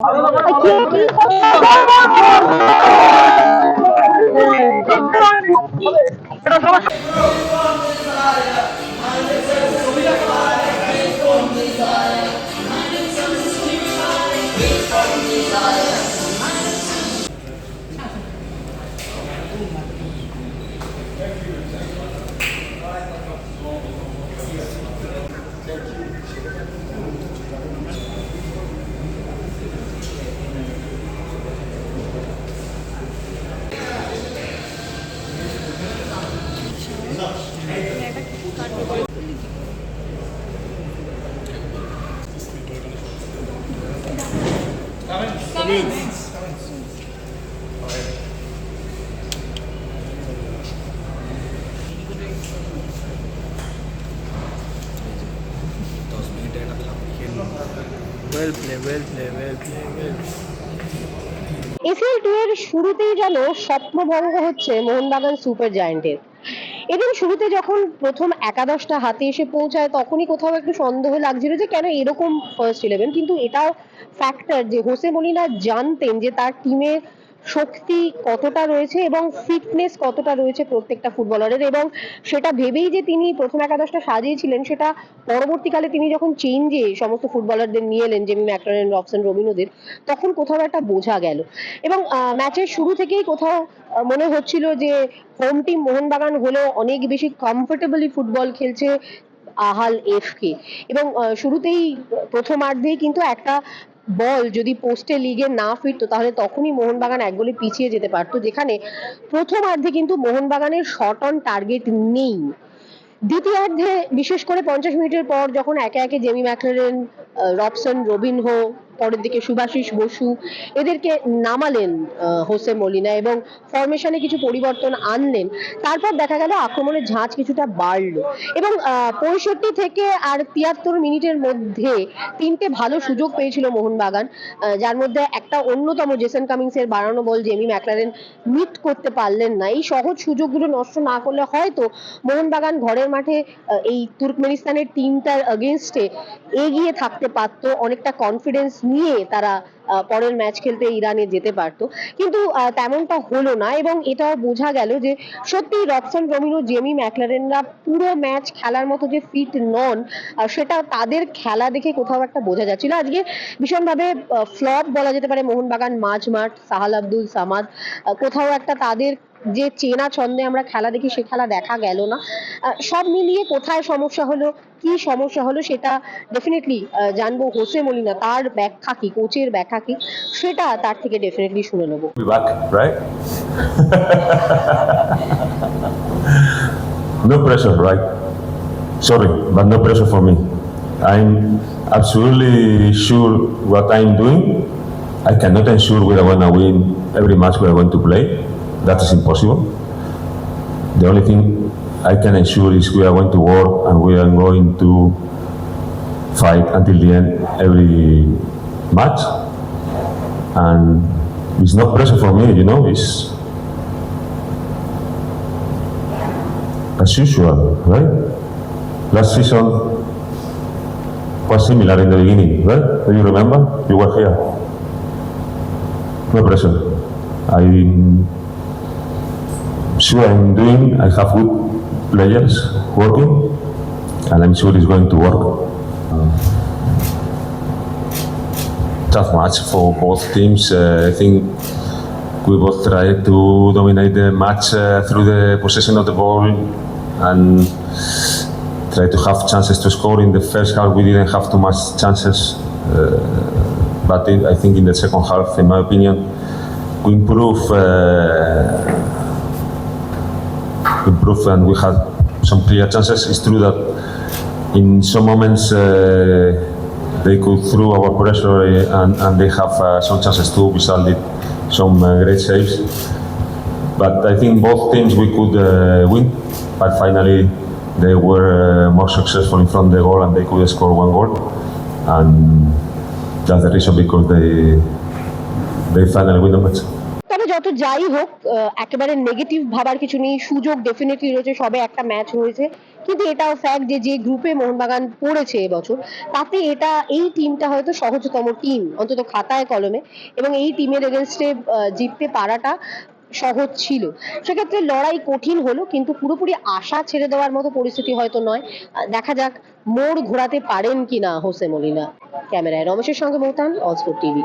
Aqui, aqui. Nós vamos... Play. SL two এর শুরুতেই যেন স্বপ্নভঙ্গ হচ্ছে মোহনবাগান সুপার জায়ান্টের এদিন শুরুতে যখন প্রথম একাদশটা হাতে এসে পৌঁছায়, তখনই কোথাও একটু সন্দেহ লাগছিল যে কেন এরকম ফার্স্ট ইলেভেন কিন্তু এটাও ফ্যাক্টর যে হোসে মলিনা জানতেন যে তার টিমে শক্তি কতটা রয়েছে এবং ফিটনেস কতটা রয়েছে প্রত্যেকটা ফুটবলারের এবং সেটা ভেবেই যে তিনি প্রথম একাদশটা সাজিয়েছিলেন, সেটা পরবর্তীকালে তিনি যখন চেঞ্জে সমস্ত ফুটবলারদের নিয়ে এলেন জেমি ম্যাকলারেন রবসন রবিনোদের, তখন কোথাও একটা বোঝা গেল। এবং ম্যাচের শুরু থেকেই কোথাও মনে হচ্ছিল যে হোম টিম মোহনবাগান হলেও অনেক বেশি কমফোর্টেবলি ফুটবল খেলছে আহাল এফকে এবং শুরুতেই প্রথমার্ধেই কিন্তু একটা বল যদি পোস্টে লিগে না ফিরতো, তাহলে তখনই মোহনবাগান এক গোলে পিছিয়ে যেতে পারতো। যেখানে প্রথমার্ধে কিন্তু মোহনবাগানের শর্ট অন টার্গেট নেই। দ্বিতীয়ার্ধে বিশেষ করে পঞ্চাশ মিনিটের পর যখন একে একে জেমি ম্যাকলারেন রবসন রবিনহো পরের দিকে সুভাশিস বসু, এদেরকে নামালেন হোসে মলিনা এবং ফরমেশনে কিছু পরিবর্তন আনলেন। তারপর দেখা গেল আক্রমণের ঝাঁজ কিছুটা বাড়লো এবং পঁয়ষট্টি থেকে আর তিয়াত্তর মিনিটের মধ্যে তিনটে ভালো সুযোগ পেয়েছিল মোহনবাগান যার মধ্যে একটা অন্যতম জেসন কামিংসের বাড়ানো বল জেমি ম্যাকলারেন মিট করতে পারলেন না। এই সহজ সুযোগগুলো নষ্ট না করলে হয়তো মোহনবাগান ঘরের মাঠে এই তুর্কমেনিস্তানের টিমটার এগেনস্টে এগিয়ে থাকতে পারতো, অনেকটা কনফিডেন্স নিয়ে তারা পরের ম্যাচ খেলতে ইরানে যেতে পারতো। কিন্তু তেমনটা হলো না এবং এটাও বোঝা গেল যে সত্যি রবসন রমিনো, জেমি ম্যাকলারেনরা পুরো ম্যাচ খেলার মতো যে ফিট নন সেটা তাদের খেলা দেখে কোথাও একটা বোঝা যাচ্ছিল। আজকে ভীষণভাবে ফ্লপ বলা যেতে পারে মোহনবাগান মাঝ মাঠ সাহাল আব্দুল সামাদ কোথাও একটা তাদের যে চেনা ছন্দে আমরা খেলা দেখি সে খেলা দেখা গেল না সব মিলিয়ে কোথায় সমস্যা হলো কি সমস্যা হলো সেটা ডেফিনেটলি জানব হোসে মলিনা তার ব্যাখ্যা কি কোচের ব্যাখ্যা কি সেটা তার থেকে ডেফিনেটলি শুনে নেব be back, no pressure, right? Sorry, but no pressure for me. I'm absolutely sure what I'm doing. I cannot ensure we are going to win every match we are going to play. That is impossible. The only thing I can ensure is we are going to work and we are going to fight until the end every match and it's not pressure for me, you know, it's as usual, right? Last season was similar in the beginning, right? Do you remember? You were here. No pressure. I'm sure I'm doing, I have good players working, and I'm sure it's going to work. tough match for both teams. Uh, I think we both tried to dominate the match uh, through the possession of the ball and try to have chances to score. In the first half, we didn't have too much chances, uh, but I think in the second half, in my opinion, we improved. Improved and we had some clear chances. It's true that in some moments uh, they could through our pressure uh, and, and they have uh, some chances too. Vissal did some uh, great saves. But I think both teams we could uh, win, but finally they were uh, more successful in front of the goal and they could score one goal. And that's the reason because they they finally win the match. যত যাই হোক একেবারে negative ভাবার কিছু নেই। সুযোগ definitely রয়েছে, সবে একটা ম্যাচ হয়েছে। কিন্তু এটাও ফ্যাক্ট যে যে গ্রুপে মোহনবাগান পড়েছে এবছর, তাতে এটা, এই টিমটা হয়তো সহজতম টিম অন্তত খাতায়, কলমে। এবং এই টিমের এগেনস্টে জিততে পারাটা সহজ ছিল। সেক্ষেত্রে লড়াই কঠিন হলো, কিন্তু পুরোপুরি আশা ছেড়ে দেওয়ার মতো পরিস্থিতি হয়তো নয়। দেখা যাক মোড় ঘোরাতে পারেন কিনা হোসে মলিনা। ক্যামেরায় রমেশের সঙ্গে মৌতান অজপুর টিভি।